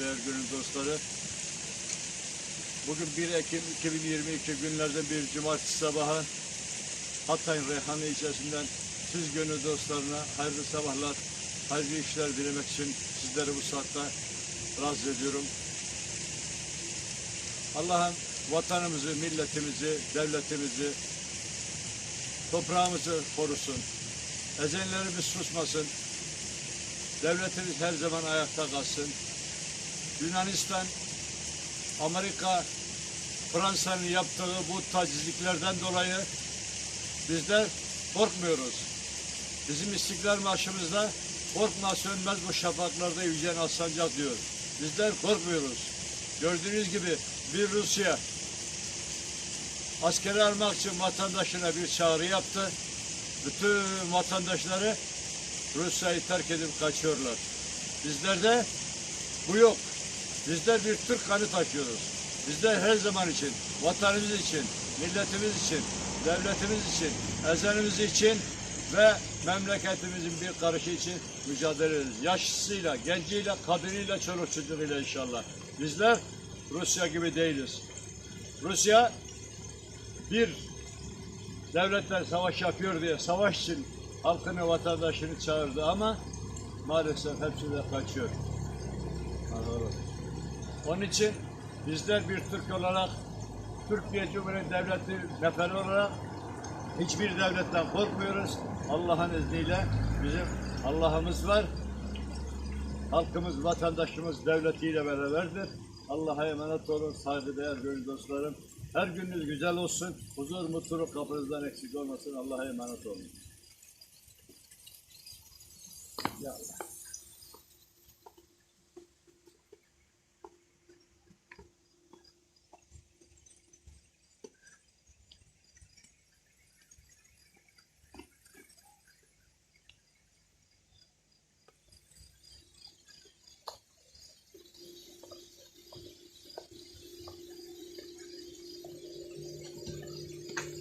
saygıdeğer gönül dostları. Bugün 1 Ekim 2022 günlerden bir cumartesi sabahı Hatay Reyhanlı ilçesinden siz gönül dostlarına hayırlı sabahlar, hayırlı işler dilemek için sizleri bu saatte razı ediyorum. Allah'ım vatanımızı, milletimizi, devletimizi, toprağımızı korusun. Ezenlerimiz susmasın. Devletimiz her zaman ayakta kalsın. Yunanistan, Amerika, Fransa'nın yaptığı bu tacizliklerden dolayı bizler korkmuyoruz. Bizim İstiklal Marşımızda korkma sönmez bu şafaklarda yücen aslanacak diyor. Bizler korkmuyoruz. Gördüğünüz gibi bir Rusya askeri almak için vatandaşına bir çağrı yaptı. Bütün vatandaşları Rusya'yı terk edip kaçıyorlar. Bizlerde bu yok. Bizler bir Türk kanı taşıyoruz. Bizler her zaman için, vatanımız için, milletimiz için, devletimiz için, ezanımız için ve memleketimizin bir karışı için mücadele ederiz. Yaşlısıyla, genciyle, kadınıyla, çoluk çocuğuyla inşallah. Bizler Rusya gibi değiliz. Rusya bir devletler savaş yapıyor diye savaş için halkını, vatandaşını çağırdı ama maalesef hepsi de kaçıyor. Onun için bizler bir Türk olarak, Türkiye Cumhuriyeti Devleti neferi olarak hiçbir devletten korkmuyoruz. Allah'ın izniyle bizim Allah'ımız var. Halkımız, vatandaşımız devletiyle beraberdir. Allah'a emanet olun saygıdeğer gönül dostlarım. Her gününüz güzel olsun. Huzur, mutluluk kapınızdan eksik olmasın. Allah'a emanet olun. Ya Allah.